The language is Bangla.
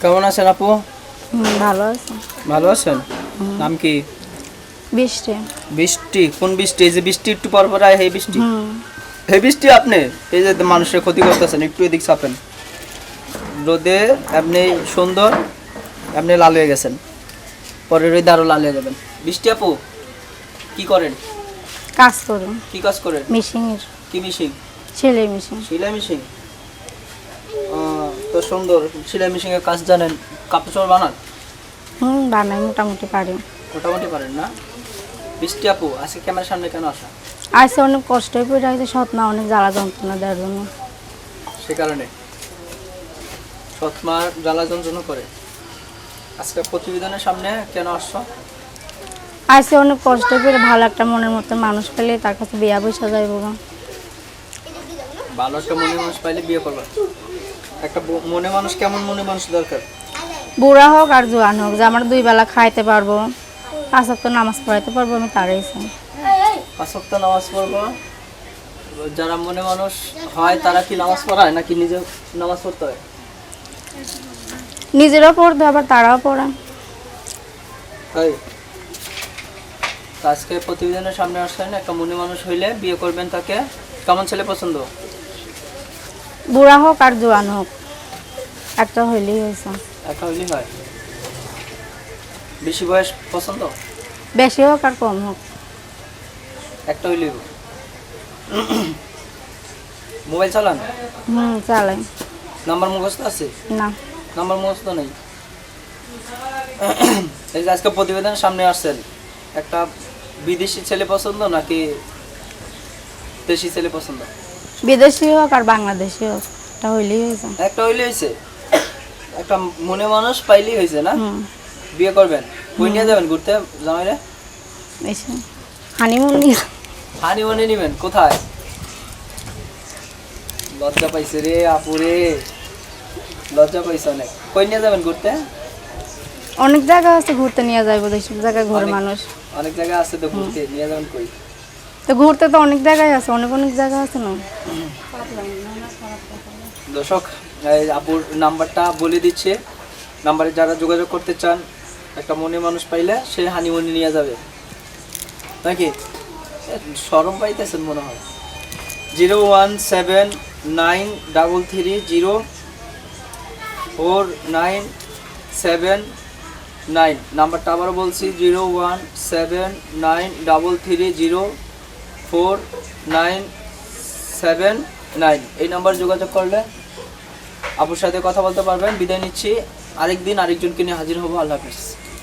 কেমন আছেন আপু? ভালো আছে। ভালো আছেন? নাম কি? বৃষ্টি। বৃষ্টি? কোন বৃষ্টি? এই যে বৃষ্টি একটু পর পর এই বৃষ্টি? এই বৃষ্টি আপনি? এই যে মানুষের ক্ষতি করতেছেন একটু এদিক চাপেন। রোদে আপনি সুন্দর আপনি লাল হয়ে গেছেন। পরে রোদে আরও লাল হয়ে যাবেন। বৃষ্টি আপু কি করেন? কাজ করেন। কি কাজ করেন? মেশিনের। কি মিশিং সেলাই মেশিন। সেলাই মেশিন? তো সুন্দর সেলাই মেশিনের কাজ জানেন কাপড় চোপড় বানান? হুম বানাই মোটামুটি পারি। মোটামুটি পারেন না? বৃষ্টি আপু আজকে ক্যামেরার সামনে কেন আসা? আজকে অনেক কষ্ট হয়ে পড়ে আছে সৎ মা অনেক জ্বালা যন্ত্রণা দেওয়ার জন্য। সে কারণে। সৎমার জ্বালা যন্ত্রণা করে। আজকে প্রতিবেদনের সামনে কেন আসছো? আজকে অনেক কষ্ট করে ভালো একটা মনের মতো মানুষ পেলে তার কাছে বিয়া বসা যায় বাবা ভালো একটা মনে মানুষ পাইলে বিয়ে করবা। একটা মনে মানুষ কেমন মনে মানুষ দরকার? বুড়া হোক আর জোয়ান হোক যে আমার দুই বেলা খাইতে পারব পাঁচ তো নামাজ পড়াইতে পারব আমি তারাই চাই পাঁচ সপ্তাহ নামাজ পড়ব? যারা মনে মানুষ হয় তারা কি নামাজ পড়ায় নাকি নিজে নামাজ পড়তে হয়? নিজেরাও পড়তে আবার তারাও পড়ে তাই? আজকে প্রতিবেদনের সামনে আসলেন একটা মনে মানুষ হইলে বিয়ে করবেন তাকে। কেমন ছেলে পছন্দ? বুড়া হোক আর জোয়ান হোক একটা হইলেই হয়েছে একটা হইলেই হয়? বেশি বয়স পছন্দ? বেশি হোক আর কম হোক একটা হইলেই হবে। মোবাইল চালান? হুম চালাই। নাম্বার মুখস্থ আছে? না। নাম্বার মুখস্থ নেই? এই যে আজকে প্রতিবেদনের সামনে আসছেন একটা বিদেশি ছেলে পছন্দ নাকি দেশি ছেলে পছন্দ? বিদেশি হোক আর বাংলাদেশি হোক এটা হইলেই হয়েছে। একটা হইলে হয়েছে। একটা মনে মানুষ পাইলেই হয়েছে না? বিয়ে করবেন? কই নিয়ে যাবেন ঘুরতে জামাইরে? এসে হানিমুন নিয়ে হানি মনে নিবেন কোথায়? লজ্জা পাইছে রে আপুরে লজ্জা পাইছে অনেক। কই নিয়ে যাবেন ঘুরতে? অনেক জায়গা আছে ঘুরতে নিয়ে যাব দেশের জায়গায় ঘুরে মানুষ। অনেক জায়গা আছে তো ঘুরতে নিয়ে যাবেন কই? তো ঘুরতে তো অনেক জায়গায় আছে, অনেক অনেক জায়গা আছে না? দর্শক আপুর নাম্বারটা বলে দিচ্ছে। নাম্বারে যারা যোগাযোগ করতে চান, একটা মনে মানুষ পাইলে সে হানিমুনি নিয়ে যাবে। নাকি? সরম পাইতেছেন মনে হয়। Zero one seven nine double three zero four nine seven nine. নাম্বারটা আবারও বলছি, zero one seven nine double three zero four nine seven nine. এই নম্বরে যোগাযোগ করলে আপুর সাথে কথা বলতে পারবেন। বিদায় নিচ্ছি। আরেকদিন আরেকজনকে নিয়ে হাজির হব। আল্লাহ হাফিজ।